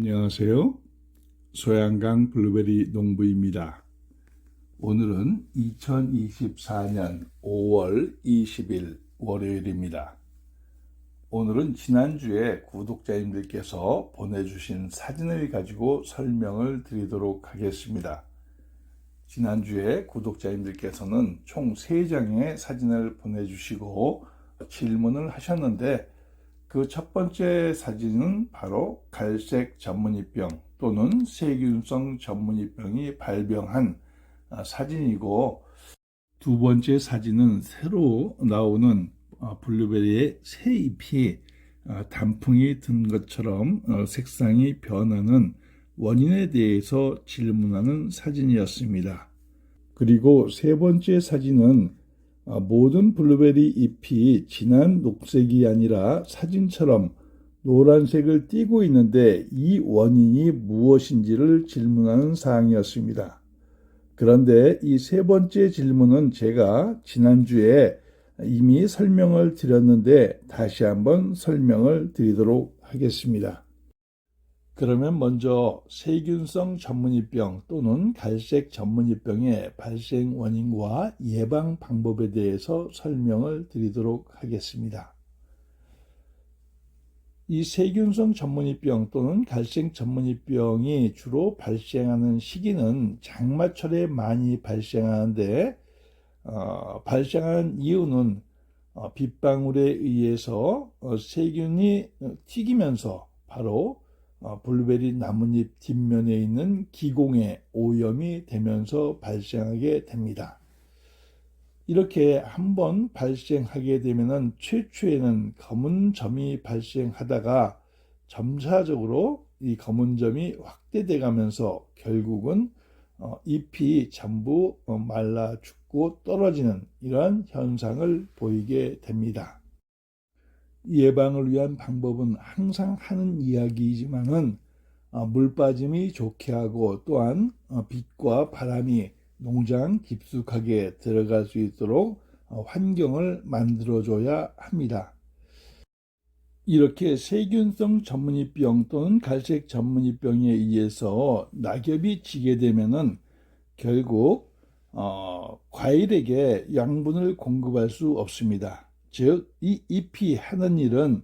안녕하세요. 소양강 블루베리 농부입니다. 오늘은 2024년 5월 20일 월요일입니다. 오늘은 지난주에 구독자님들께서 보내주신 사진을 가지고 설명을 드리도록 하겠습니다. 지난주에 구독자님들께서는 총 3장의 사진을 보내주시고 질문을 하셨는데 그 첫 번째 사진은 바로 갈색 전문이병 또는 세균성 전문이병이 발병한 아, 사진이고 두 번째 사진은 새로 나오는 아, 블루베리의 새 잎이 아, 단풍이 든 것처럼 어, 색상이 변하는 원인에 대해서 질문하는 사진이었습니다. 그리고 세 번째 사진은 아, 모든 블루베리 잎이 진한 녹색이 아니라 사진처럼 노란색을 띠고 있는데 이 원인이 무엇인지를 질문하는 사항이었습니다. 그런데 이 세 번째 질문은 제가 지난주에 이미 설명을 드렸는데 다시 한번 설명을 드리도록 하겠습니다. 그러면 먼저 세균성 전문이병 또는 갈색 전문이병의 발생 원인과 예방 방법에 대해서 설명을 드리도록 하겠습니다. 이 세균성 전문이병 또는 갈색 전문이병이 주로 발생하는 시기는 장마철에 많이 발생하는데 어, 발생하는 이유는 어, 빗방울에 의해서 어, 세균이 튀기면서 바로 어, 블루베리 나뭇잎 뒷면에 있는 기공에 오염이 되면서 발생하게 됩니다. 이렇게 한번 발생하게 되면은 최초에는 검은 점이 발생하다가 점차적으로 이 검은 점이 확대돼 가면서 결국은 어, 잎이 전부 어, 말라 죽고 떨어지는 이러한 현상을 보이게 됩니다. 예방을 위한 방법은 항상 하는 이야기이지만은 어, 물 빠짐이 좋게 하고 또한 어, 빛과 바람이 농장 깊숙하게 들어갈 수 있도록 어, 환경을 만들어줘야 합니다. 이렇게 세균성 전문이병 또는 갈색 전문이병에 의해서 낙엽이 지게 되면은 결국 어, 과일에게 양분을 공급할 수 없습니다. 즉, 이 잎이 하는 일은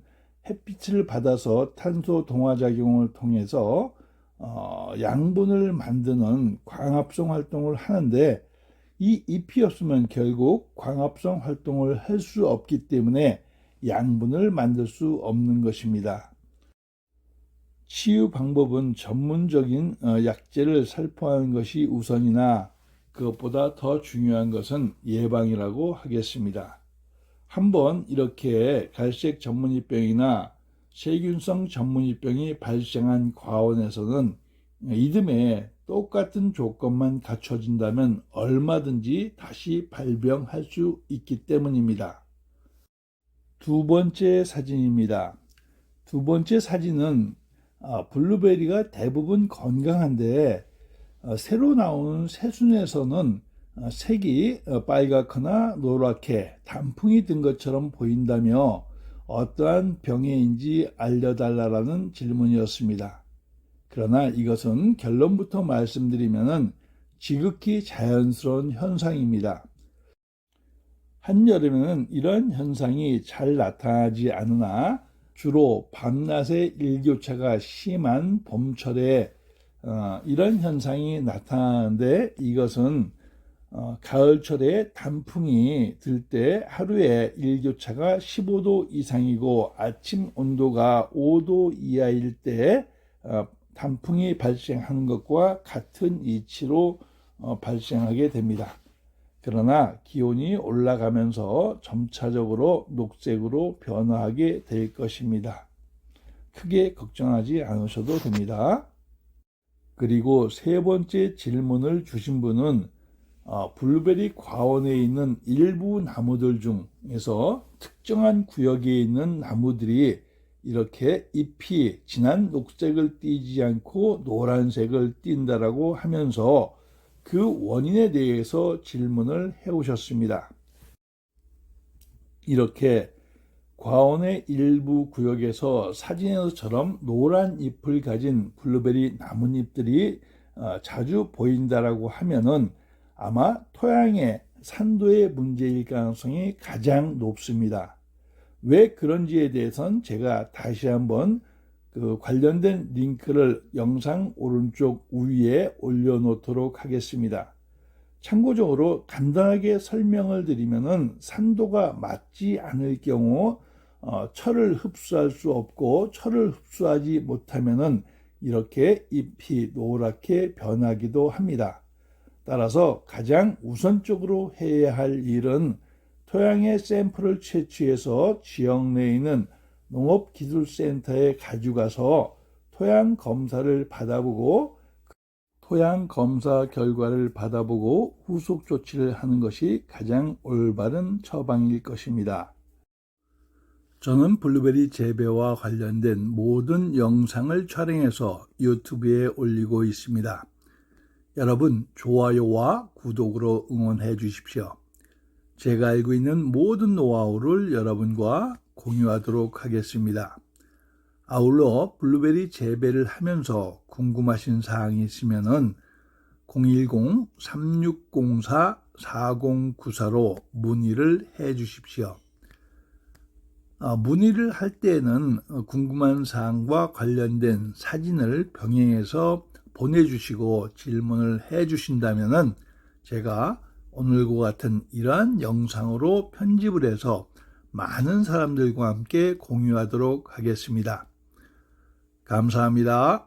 햇빛을 받아서 탄소 동화작용을 통해서 어, 양분을 만드는 광합성 활동을 하는데 이 잎이 없으면 결국 광합성 활동을 할 수 없기 때문에 양분을 만들 수 없는 것입니다. 치유 방법은 전문적인 어, 약제를 살포하는 것이 우선이나 그것보다 더 중요한 것은 예방이라고 하겠습니다. 한번 이렇게 갈색 전문이병이나 세균성 전문이병이 발생한 과원에서는 이듬해 똑같은 조건만 갖춰진다면 얼마든지 다시 발병할 수 있기 때문입니다. 두 번째 사진입니다. 두 번째 사진은 아, 블루베리가 대부분 건강한데 어, 새로 나오는 새순에서는 어, 색이 어, 빨갛거나 노랗게 단풍이 든 것처럼 보인다며 어떠한 병해인지 알려달라라는 질문이었습니다. 그러나 이것은 결론부터 말씀드리면 지극히 자연스러운 현상입니다. 한여름에는 이런 현상이 잘 나타나지 않으나 주로 밤낮의 일교차가 심한 봄철에 어, 이런 현상이 나타나는데 이것은 어, 가을철에 단풍이 들 때 하루에 일교차가 15도 이상이고 아침 온도가 5도 이하일 때 어, 단풍이 발생하는 것과 같은 이치로 어, 발생하게 됩니다. 그러나 기온이 올라가면서 점차적으로 녹색으로 변화하게 될 것입니다. 크게 걱정하지 않으셔도 됩니다. 그리고 세 번째 질문을 주신 분은 어, 블루베리 과원에 있는 일부 나무들 중에서 특정한 구역에 있는 나무들이 이렇게 잎이 진한 녹색을 띠지 않고 노란색을 띈다라고 하면서 그 원인에 대해서 질문을 해 오셨습니다. 이렇게 과원의 일부 구역에서 사진에서처럼 노란 잎을 가진 블루베리 나뭇잎들이 어, 자주 보인다라고 하면은 아마 토양의 산도의 문제일 가능성이 가장 높습니다. 왜 그런지에 대해서는 제가 다시 한번 그 관련된 링크를 영상 오른쪽 위에 올려놓도록 하겠습니다. 참고적으로 간단하게 설명을 드리면은 산도가 맞지 않을 경우 어, 철을 흡수할 수 없고 철을 흡수하지 못하면은 이렇게 잎이 노랗게 변하기도 합니다. 따라서 가장 우선적으로 해야 할 일은 토양의 샘플을 채취해서 지역 내에 있는 농업기술센터에 가져가서 토양 검사를 받아보고 토양 검사 결과를 받아보고 후속 조치를 하는 것이 가장 올바른 처방일 것입니다. 저는 블루베리 재배와 관련된 모든 영상을 촬영해서 유튜브에 올리고 있습니다. 여러분 좋아요와 구독으로 응원해 주십시오. 제가 알고 있는 모든 노하우를 여러분과 공유하도록 하겠습니다. 아울러 블루베리 재배를 하면서 궁금하신 사항이 있으면은 010-3604-4094로 문의를 해 주십시오. 아, 문의를 할 때에는 궁금한 사항과 관련된 사진을 병행해서 보내주시고 질문을 해 주신다면은 제가 오늘과 같은 이러한 영상으로 편집을 해서 많은 사람들과 함께 공유하도록 하겠습니다. 감사합니다.